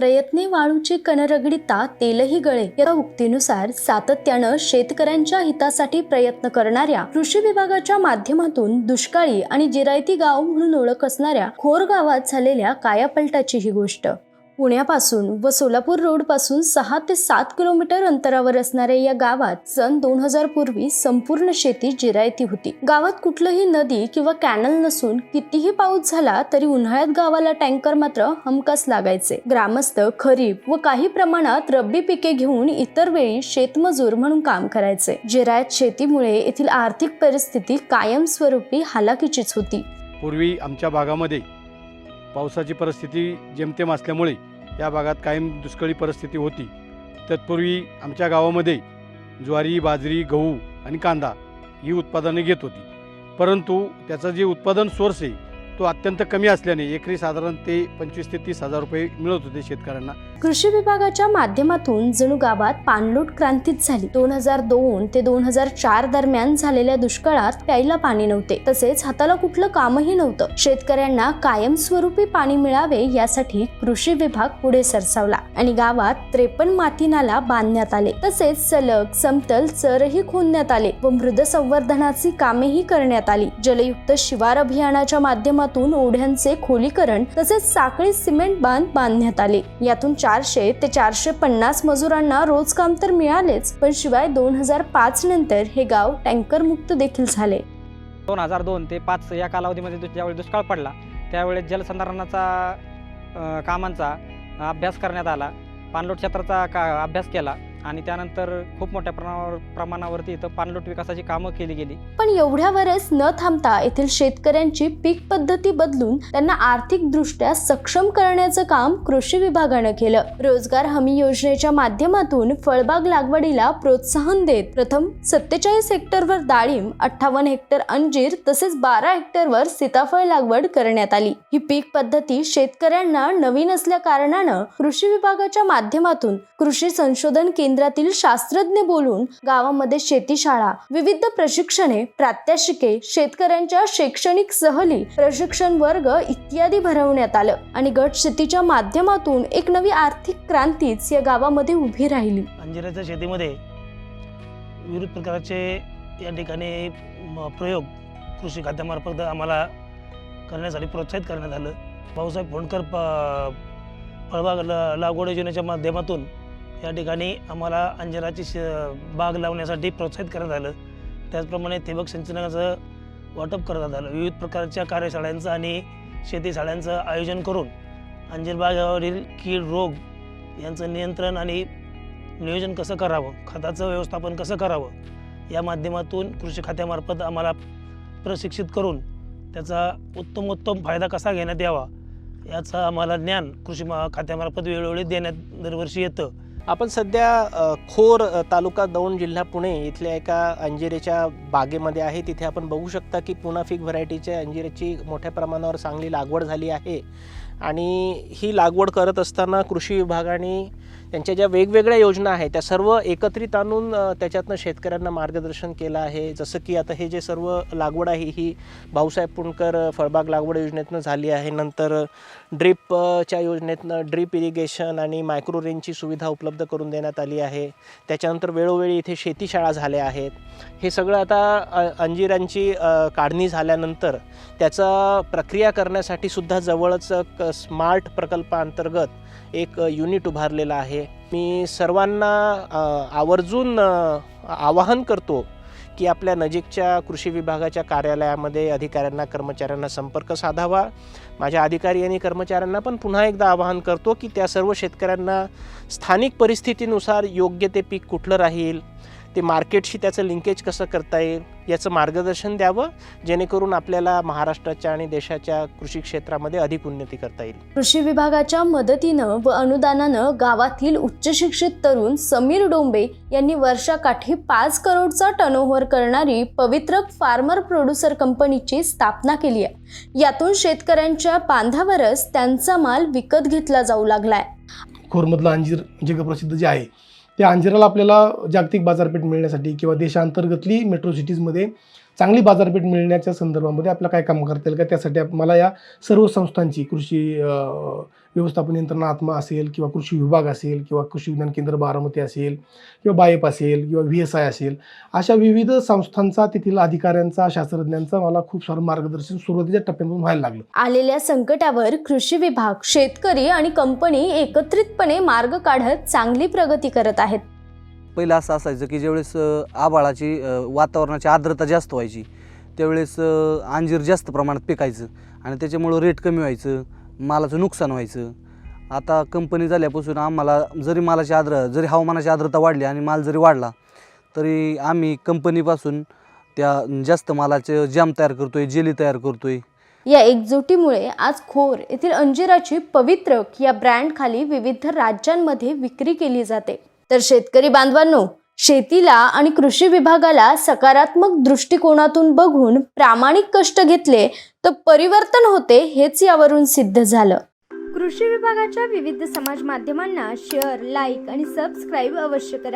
प्रयत्ने वाळूची कणरगडीता तेलही गळे. या उक्तीनुसार सातत्यानं शेतकऱ्यांच्या हितासाठी प्रयत्न करणाऱ्या कृषी विभागाच्या माध्यमातून दुष्काळी आणि जिरायती गाव म्हणून ओळख असणाऱ्या खोर गावात झालेल्या कायापलटाची ही गोष्ट. पुण्यापासून व सोलापूर रोडपासून सहा ते सात किलोमीटर अंतरावर असणाऱ्या या गावात सन दोन हजार पूर्वी संपूर्ण शेती जिरायती होती. गावात कुठलंही नदी किंवा कॅनल नसून कितीही पाऊस झाला तरी उन्हाळ्यात गावाला टँकर मात्र हमखास लागायचे. ग्रामस्थ खरीप व काही प्रमाणात रब्बी पिके घेऊन इतर वेळी शेतमजूर म्हणून काम करायचे. जिरायत शेतीमुळे येथील आर्थिक परिस्थिती कायमस्वरूपी हालाकीचीच होती. पूर्वी आमच्या भागामध्ये पावसाची परिस्थिती जेमतेम असल्यामुळे या भागात कायम दुष्काळी परिस्थिती होती. तत्पूर्वी आमच्या गावामध्ये ज्वारी बाजरी गहू आणि कांदा ही उत्पादने घेत होती. परंतु त्याचं जे उत्पादन सोर्स आहे तो अत्यंत कमी असल्याने एकरी साधारण ते पंचवीस ते तीस हजार रुपये मिळत होते शेतकऱ्यांना. कृषी विभागाच्या माध्यमातून जणू गावात पाणलोट क्रांतीच झाली. दोन हजार दोन ते दोन हजार चार दरम्यान झालेल्या दुष्काळात प्यायला पाणी नव्हते. तसेच हाताला कुठलं कामही नव्हतं. शेतकऱ्यांना कायमस्वरूपी पाणी मिळावे यासाठी कृषी विभाग पुढे सरसावला आणि गावात त्रेपन्न माती नाला बांधण्यात आले. तसेच सलग समतल चरही खोदण्यात आले व मृद संवर्धनाची कामेही करण्यात आली. जलयुक्त शिवार अभियानाच्या माध्यमातून ओढ्यांचे खोलीकरण तसेच साखळी सिमेंट बांध बांधण्यात आले. यातून चारशे ते चारशे पन्नास मजुरांना रोज काम तर मिळालेच पण शिवाय दोन हजार पाच नंतर हे गाव टँकर मुक्त देखील झाले. दोन हजार दोन ते पाच या कालावधीमध्ये दु- ज्यावेळी दुष्काळ पडला त्यावेळेस जलसंधारणाचा कामांचा अभ्यास करण्यात आला. पाणलोट क्षेत्राचा का अभ्यास केला. आणि त्यानंतर खूप मोठ्या प्रमाणावर प्रमाणावरती इथं पाणलोट विकासाची कामं केली गेली. पण एवढ्यावरच न थांबता येथील शेतकऱ्यांची पीक पद्धती बदलून त्यांना आर्थिक दृष्ट्या सक्षम करण्याचं काम कृषी विभागानं केलं. रोजगार हमी योजनेच्या माध्यमातून फळबाग लागवडीला प्रोत्साहन देत प्रथम सत्तेचाळीस हेक्टरवर डाळिंब अठ्ठावन्न हेक्टर अंजीर तसेच बारा हेक्टरवर सीताफळ लागवड करण्यात आली. ही पीक पद्धती शेतकऱ्यांना नवीन असल्या कारणानं कृषी विभागाच्या माध्यमातून कृषी संशोधन केंद्र केंद्रातील शास्त्रज्ञ बोलून गावामध्ये शेतीशाळा विविध प्रशिक्षणे प्रात्यक्षिके शेतकऱ्यांच्या शैक्षणिक सहली प्रशिक्षण वर्ग इत्यादी भरवण्यात आलं आणि गट शेतीच्या माध्यमातून एक नवी आर्थिक क्रांतीच या गावामध्ये उभी राहिली. अंजिराच्या शेतीमध्ये विविध प्रकारचे या ठिकाणी प्रयोग कृषी खात्यामार्फत आम्हाला करण्यासाठी प्रोत्साहित करण्यात आलं. भाऊसाहेब फोंडकर प फळबाग ल लागवड योजनेच्या माध्यमातून या ठिकाणी आम्हाला अंजिराची श बाग लावण्यासाठी प्रोत्साहित करण्यात आलं. त्याचप्रमाणे ठिबक सिंचनाचं वाटप करण्यात आलं. विविध प्रकारच्या कार्यशाळांचं आणि शेतीशाळांचं आयोजन करून अंजीर बागावरील कीड रोग यांचं नियंत्रण आणि नियोजन कसं करावं खताचं व्यवस्थापन कसं करावं या माध्यमातून कृषी खात्यामार्फत आम्हाला प्रशिक्षित करून त्याचा उत्तमोत्तम फायदा कसा घेण्यात यावा याचं आम्हाला ज्ञान कृषी मा खात्यामार्फत वेळोवेळी देण्यात दरवर्षी येतं. आपण सध्या खोर तालुका दौंड जिल्हा पुणे इथल्या एका अंजिरेच्या बागेमध्ये आहे. तिथे आपण बघू शकता की पुणा फिक व्हरायटीच्या अंजिरेची मोठ्या प्रमाणावर चांगली लागवड झाली आहे. आणि ही लागवड करत असताना कृषी विभागाने त्यांच्या ज्या वेगवेगळ्या योजना आहेत त्या सर्व एकत्रित आणून त्याच्यातनं शेतकऱ्यांना मार्गदर्शन केलं आहे. जसं की आता हे जे सर्व लागवड आहे ही भाऊसाहेब पुणकर फळबाग लागवड योजनेतनं झाली आहे. नंतर ड्रीपच्या योजनेतनं ड्रीप इरिगेशन आणि मायक्रो रेंजची सुविधा उपलब्ध उपलब्ध करून देण्यात आली आहे. त्याच्यानंतर वेळोवेळी इथे शेतीशाळा झाल्या आहेत. हे सगळं आता अंजिरांची काढणी झाल्यानंतर त्याचा प्रक्रिया करण्यासाठी सुद्धा जवळच क स्मार्ट प्रकल्पाअंतर्गत एक युनिट उभारलेलं आहे. मी सर्वांना आवर्जून आवाहन करतो की आपल्या नजीकच्या कृषी विभागाच्या कार्यालयामध्ये अधिकाऱ्यांना कर्मचाऱ्यांना संपर्क साधावा. माझ्या अधिकारी आणि कर्मचाऱ्यांना पण पुन्हा एकदा आवाहन करतो की त्या सर्व शेतकऱ्यांना स्थानिक परिस्थितीनुसार योग्य ते पीक कुठलं राहील ते मार्केटशी त्याचं लिंकेज कसं करता येईल याचं मार्गदर्शन द्यावं जेणेकरून आपल्याला महाराष्ट्राच्या आणि देशाच्या कृषी क्षेत्रामध्ये अधिक उन्नती करता येईल. कृषी विभागाच्या मदतीनं व अनुदानानं गावातील उच्च शिक्षित तरुण समीर डोंबे यांनी वर्षाकाठी पाच करोडचा टर्नओव्हर करणारी पवित्र फार्मर प्रोड्युसर कंपनीची स्थापना केली आहे. यातून शेतकऱ्यांच्या बांधावरच त्यांचा माल विकत घेतला जाऊ लागलाय. खोरमधलं अंजीर जगप्रसिद्ध जे आहे त्या अंजिराला आपल्याला जागतिक बाजारपेठ मिळण्यासाठी किंवा देशांतर्गतली मेट्रो सिटीजमध्ये चांगली बाजारपेठ मिळण्याच्या संदर्भामध्ये आपलं काय काम करता येईल का? त्यासाठी मला या सर्व संस्थांची कृषी व्यवस्थापन यंत्रणा आत्मा असेल किंवा कृषी विभाग असेल किंवा कृषी विज्ञान केंद्र बारामती असेल किंवा बायप असेल किंवा व्ही एस आय असेल अशा विविध संस्थांचा तेथील अधिकाऱ्यांचा शास्त्रज्ञांचा मला खूप सारं मार्गदर्शन सुरुवातीच्या टप्प्यामधून व्हायला लागलं. आलेल्या संकटावर कृषी विभाग शेतकरी आणि कंपनी एकत्रितपणे मार्ग काढत चांगली प्रगती करत आहेत. पहिलं असं असायचं की ज्यावेळेस आभाळाची वातावरणाची आर्द्रता जास्त व्हायची त्यावेळेस अंजीर जास्त प्रमाणात पिकायचं आणि त्याच्यामुळं रेट कमी व्हायचं मालाचं नुकसान व्हायचं. आता कंपनी झाल्यापासून आम्हाला जरी मालाची आर्द्र जरी हवामानाची आर्द्रता वाढली आणि माल जरी वाढला तरी आम्ही कंपनीपासून त्या जास्त मालाचे जॅम तयार करतोय जेली तयार करतोय. या एकजुटीमुळे आज खोर येथील अंजिराची पवित्रक या ब्रँड खाली विविध राज्यांमध्ये विक्री केली जाते. तर शेतकरी बांधवांनो शेतीला आणि कृषी विभागाला सकारात्मक दृष्टिकोनातून बघून प्रामाणिक कष्ट घेतले तर परिवर्तन होते हेच यावरून सिद्ध झालं. कृषी विभागाच्या विविध समाज माध्यमांना शेअर लाईक आणि सबस्क्राईब अवश्य करा.